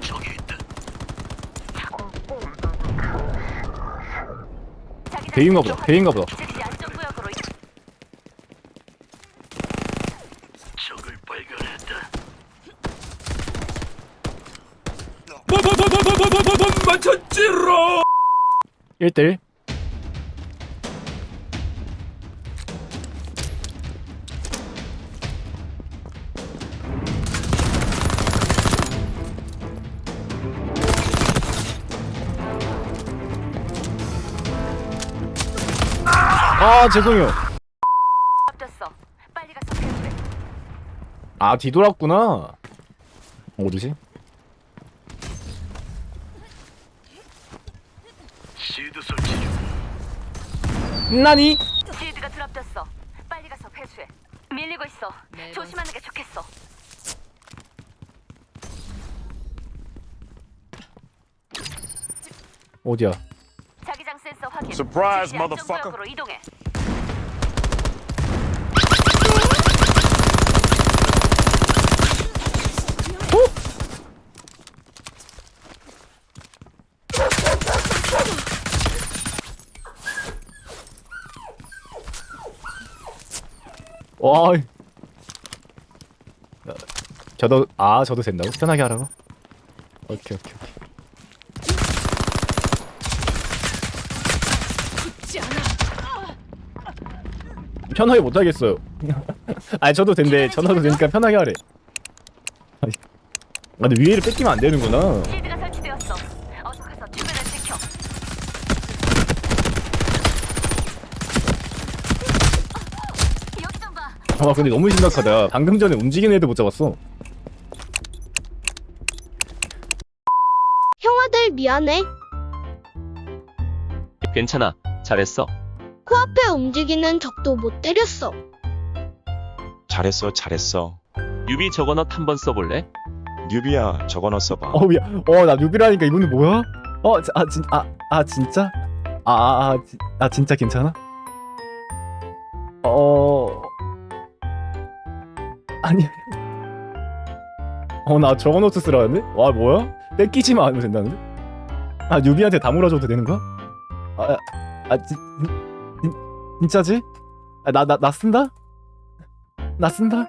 저기 있다. 대위인가 보다. 대위인가 보다. 맞췄지로. 1대1 아 죄송해요. 빨리 가서. 아 뒤돌았구나 어디지? 시드 설치 중. 나니? 실드가 드랍됐어. 빨리 가서 회수해. 밀리고 있어. 조심하는 게 좋겠어. 어디야? 확인. Surprise, 즉시 motherfucker. 안전구역으로 이동해. 와. 어, 저도 아 저도 된다고? 편하게 하라고? 오케이 오케이 오케이. 편하게 못 하겠어요. 아니 저도 된대. 전화도 되니까 편하게 하래. 아니, 아, 근데 위에를 뺏기면 안 되는구나. 실드가 설치되었어. 어서 가서 주변을 지켜. 여기 좀 봐. 아 근데 너무 심각하다. 방금 전에 움직이는 애도 못 잡았어. 형아들 미안해. 괜찮아. 잘했어. 코앞에 움직이는 적도 못 때렸어. 잘했어, 잘했어. 유비 저거 넛 한번 써볼래? 뉴비야, 저거 넣어 써봐. 어 미안. 어나 뉴비라니까 이분은 뭐야? 어, 아, 진, 아, 아, 진짜? 아, 아, 아, 지- 아, 진짜 괜찮아? 어, 아니, 어, 나 저거 노트 쓰라는데? 와, 뭐야? 뺏기지만 않으면 된다는데? 아, 뉴비한테 다 몰아줘도 되는 거야? 아, 아, 진, 진, 진짜지? 아, 나, 나, 나 쓴다? 나 쓴다?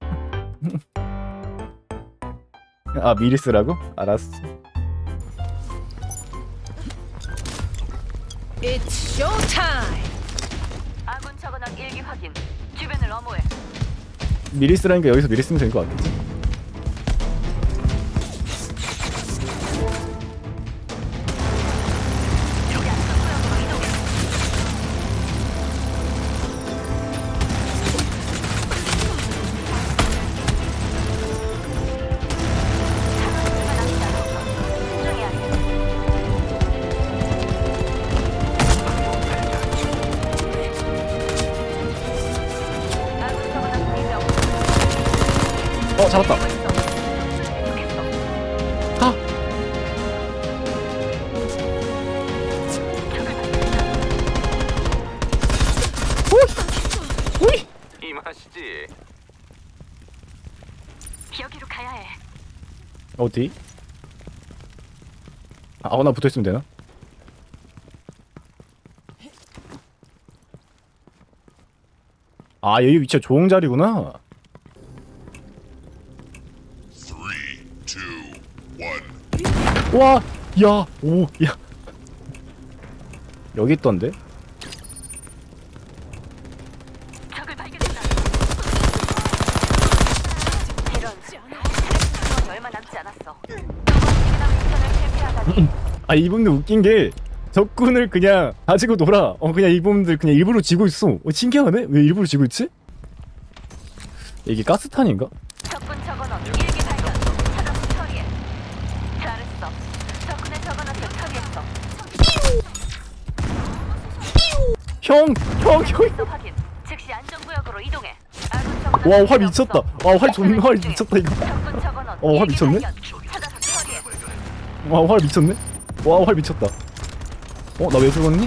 아, 미리 쓰라고? 알았어. It's showtime! 아군 저거넛 일기 확인. 주변을 엄호해. 미리 쓰라니까 여기서 미리 쓰면 되는 것 같겠지? 어, 잡았다. 아! 오이! 이 맛이지. 여기로 가야 해. 어디? 아, 어, 나 붙어 있으면 되나? 아, 여기 위치가 좋은 자리구나. 와, 야, 오, 야. 여기 있던데? 적을 발견했다. 이런. 차례 얼마 남지 않았어. 이번 미션을 실패하다니. 아, 이분들 웃긴 게 적군을 그냥 가지고 놀아. 어, 그냥 이분들 그냥 일부러 지고 있어. 어, 신기하네? 왜 일부러 지고 있지? 이게 가스탄인가? 형, 형, 형. 확인. 즉시 안전구역으로 이동해. 아군 적군 와, 화 미쳤다. 와, 화 존나 화 미쳤다 이거. 적군 적어놓은 어, 화 미쳤네? 일기 발견. 찾아서 처리해. 와, 활 미쳤네. 와, 활 미쳤다. 어, 나 왜 죽었니?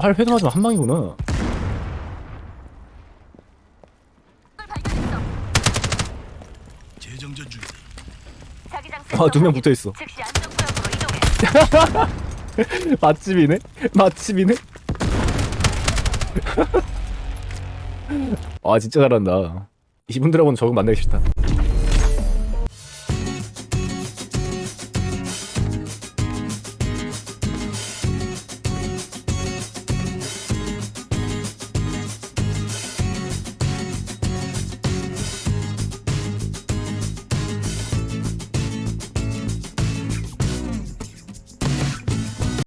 활 회동하지만 한 방이구나. 적군을 발견했어. 재정전 중. 자기장 센터 아, 두명 확인. 붙어있어. 즉시 안전구역으로 이동해. 맛집이네. 맛집이네. 아 진짜 잘한다. 이분들하고는 적응 만나기 싫다